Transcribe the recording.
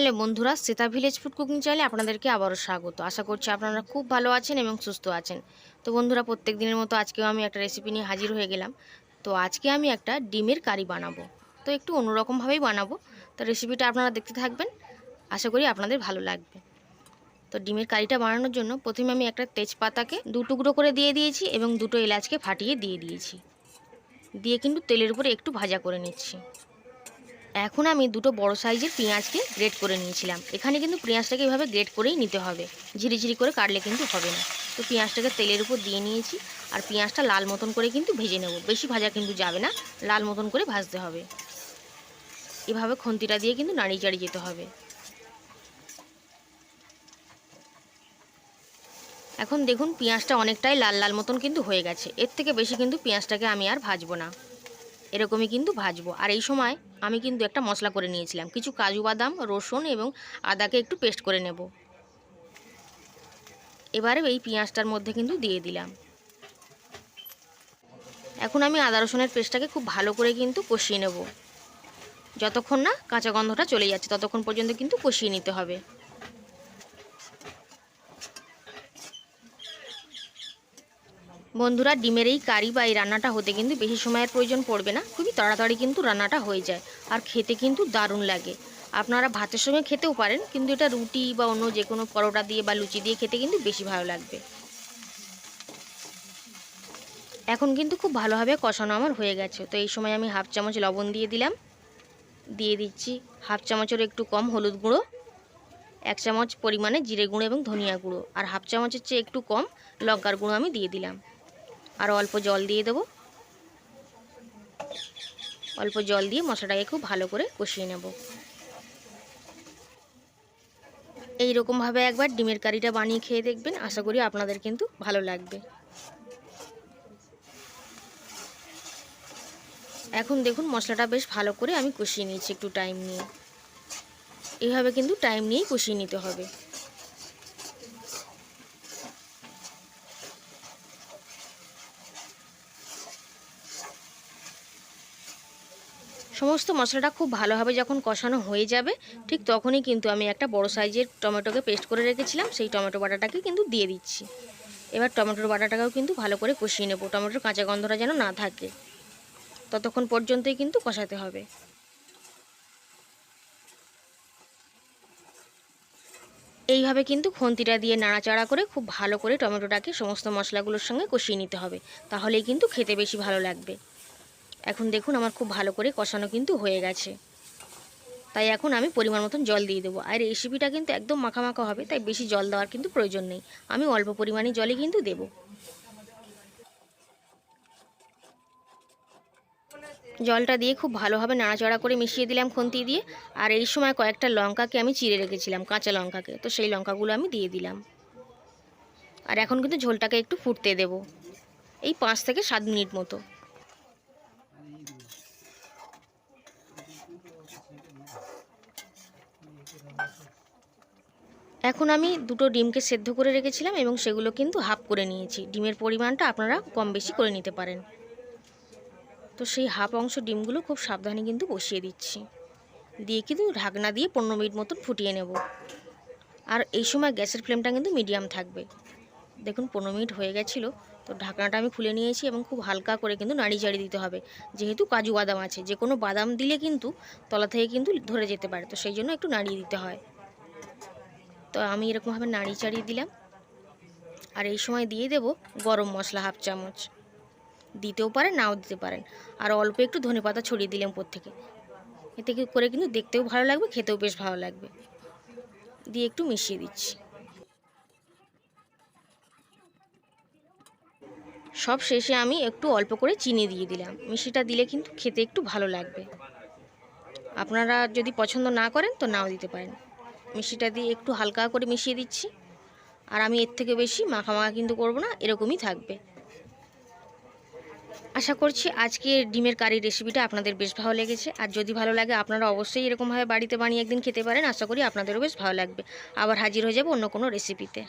Hello বন্ধুরা Sita village food cooking চ্যানেলে আপনাদেরকে আবারও স্বাগত। আশা করছি আপনারা খুব ভালো আছেন এবং সুস্থ আছেন। তো বন্ধুরা, প্রত্যেক দিনের মতো আজকেও আমি একটা রেসিপি নিয়ে হাজির হয়ে গেলাম। তো আজকে আমি একটা ডিমের কারি বানাবো। তো একটু অন্যরকমভাবেই বানাবো। তো রেসিপিটা আপনারা দেখতে থাকবেন। আশা করি আপনাদের ভালো লাগবে। তো ডিমের কারিটা বানানোর জন্য প্রথমে আমি একটা তেজপাতাকে দু টুকরো করে দিয়ে দিয়েছি এবং দুটো এলাচকে ফাটিয়ে দিয়ে দিয়েছি। দিয়ে কিন্তু তেলের উপরে একটু ভাজা করে নিচ্ছি। এখন আমি দুটো বড় সাইজের পেঁয়াজকে গ্রেট করে নিয়েছিলাম। এখানে কিন্তু পেঁয়াজটাকে এভাবে গ্রেট করেই নিতে হবে। ঝিরিঝিরি করে কাটলে কিন্তু হবে না। তো পেঁয়াজটাকে তেলের উপর দিয়ে নিয়েছি আর পেঁয়াজটা লাল মতন করে কিন্তু ভেজে নেব। বেশি ভাজা কিন্তু যাবে না, লাল মতন করে ভাজতে হবে। এভাবে খন্তিটা দিয়ে কিন্তু নাড়িয়ে চাড়িয়ে যেতে হবে। এখন দেখুন পেঁয়াজটা অনেকটাই লাল লাল মতন কিন্তু হয়ে গেছে। এর থেকে বেশি কিন্তু পেঁয়াজটাকে আমি আর ভাজবো না। এরকমই কিন্তু ভাজবো। আর এই সময় আমি কিন্তু একটা মশলা করে নিয়েছিলাম। কিছু কাজু বাদাম, রসুন এবং আদাকে একটু পেস্ট করে নেব। এবারে এই পেঁয়াজটার মধ্যে কিন্তু দিয়ে দিলাম। এখন আমি আদা রসুনের পেস্টটাকে খুব ভালো করে কিন্তু কষিয়ে নেব। যতক্ষণ না কাঁচা গন্ধটা চলে যাচ্ছে, ততক্ষণ পর্যন্ত কিন্তু কষিয়ে নিতে হবে। বন্ধুরা, ডিমের এই কারি বা এই রান্নাটা হতে কিন্তু বেশি সময়ের প্রয়োজন পড়বে না। খুবই তাড়াতাড়ি কিন্তু রান্নাটা হয়ে যায় আর খেতে কিন্তু দারুণ লাগে। আপনারা ভাতের সঙ্গে খেতেও পারেন, কিন্তু এটা রুটি বা অন্য যে কোনো পরোটা দিয়ে বা লুচি দিয়ে খেতে কিন্তু বেশি ভালো লাগবে। এখন কিন্তু খুব ভালোভাবে কষানো আমার হয়ে গেছে। তো এই সময় আমি হাফ চামচ লবণ দিয়ে দিলাম। দিয়ে দিচ্ছি হাফ চামচের একটু কম হলুদ গুঁড়ো, এক চামচ পরিমাণে জিরে গুঁড়ো এবং ধনিয়া গুঁড়ো, আর হাফ চামচের চেয়ে একটু কম লঙ্কার গুঁড়ো আমি দিয়ে দিলাম। আর অল্প জল দিয়ে দেবো। অল্প জল দিয়ে মশলাটাকে খুব ভালো করে কষিয়ে নেব। এই রকমভাবে একবার ডিমের কারিটা বানিয়ে খেয়ে দেখবেন। আশা করি আপনাদের কিন্তু ভালো লাগবে। এখন দেখুন মশলাটা বেশ ভালো করে আমি কষিয়ে নিয়েছি একটু টাইম নিয়ে। এইভাবে কিন্তু টাইম নিয়েই কষিয়ে নিতে হবে। সমস্ত মশলাটা খুব ভালোভাবে যখন কষানো হয়ে যাবে, ঠিক তখনই কিন্তু আমি একটা বড় সাইজের টমেটোকে পেস্ট করে রেখেছিলাম, সেই টমেটো বাটাটাকে কিন্তু দিয়ে দিচ্ছি। এবার টমেটোর বাটাটাকেও কিন্তু ভালো করে কষিয়ে নেব, টমেটোর কাঁচা গন্ধটা যেন না থাকে। ততক্ষণ পর্যন্তই কিন্তু কষাতে হবে। এইভাবে কিন্তু খন্তিটা দিয়ে নাড়াচাড়া করে খুব ভালো করে টমেটোটাকে সমস্ত মশলাগুলোর সঙ্গে কষিয়ে নিতে হবে, তাহলেই কিন্তু খেতে বেশি ভালো লাগবে। এখন দেখুন আমার খুব ভালো করে কষানো কিন্তু হয়ে গেছে। তাই এখন আমি পরিমাণ মতন জল দিয়ে দেবো। আর রেসিপিটা কিন্তু একদম মাখা মাখা হবে, তাই বেশি জল দেওয়ার কিন্তু প্রয়োজন নেই। আমি অল্প পরিমাণে জলই কিন্তু দেবো। জলটা দিয়ে খুব ভালোভাবে নাড়াচাড়া করে মিশিয়ে দিলাম খুন্তি দিয়ে। আর এই সময় কয়েকটা লঙ্কাকে আমি চিড়ে রেখেছিলাম, কাঁচা লঙ্কাকে তো সেই লঙ্কাগুলো আমি দিয়ে দিলাম। আর এখন কিন্তু ঝোলটাকে একটু ফুটতে দেব, এই পাঁচ থেকে সাত মিনিট মতো। এখন আমি দুটো ডিমকে সেদ্ধ করে রেখেছিলাম এবং সেগুলো কিন্তু হাফ করে নিয়েছি। ডিমের পরিমাণটা আপনারা কম বেশি করে নিতে পারেন। তো সেই হাফ অংশ ডিমগুলো খুব সাবধানে কিন্তু বসিয়ে দিচ্ছি। দিয়ে কিন্তু ঢাকনা দিয়ে পনেরো মিনিট মতন ফুটিয়ে নেব। আর এই সময় গ্যাসের ফ্লেমটা কিন্তু মিডিয়াম থাকবে। দেখুন, পনেরো মিনিট হয়ে গেছিল। তো ঢাকনাটা আমি খুলে নিয়েছি এবং খুব হালকা করে কিন্তু নাড়ি চাড়ি দিতে হবে। যেহেতু কাজু বাদাম আছে, যে কোনো বাদাম দিলে কিন্তু তলা থেকে কিন্তু ধরে যেতে পারে, তো সেই জন্য একটু নাড়িয়ে দিতে হয়। তো আমি এরকমভাবে নাড়িয়ে চাড়িয়ে দিলাম। আর এই সময় দিয়ে দেব গরম মশলা হাফ চামচ। দিতেও পারেন, নাও দিতে পারেন। আর অল্প একটু ধনে পাতা ছড়িয়ে দিলাম থেকে। এতে করে কিন্তু দেখতেও ভালো লাগবে, খেতেও বেশ ভালো লাগবে। দিয়ে একটু মিশিয়ে দিচ্ছি। সব শেষে আমি একটু অল্প করে চিনি দিয়ে দিলাম। মিষ্টিটা দিলে কিন্তু খেতে একটু ভালো লাগবে। আপনারা যদি পছন্দ না করেন তো নাও দিতে পারেন। মিষ্টিটা দিয়ে একটু হালকা করে মিশিয়ে দিচ্ছি। আর আমি এর থেকে বেশি মাখা মাখা কিন্তু করব না, এরকমই থাকবে। আশা করছি আজকে ডিমের কারির রেসিপিটা আপনাদের বেশ ভালো লেগেছে। আর যদি ভালো লাগে আপনারা অবশ্যই এরকমভাবে বাড়িতে বানিয়ে একদিন খেতে পারেন। আশা করি আপনাদেরও বেশ ভালো লাগবে। আবার হাজির হয়ে যাব অন্য কোনো রেসিপিতে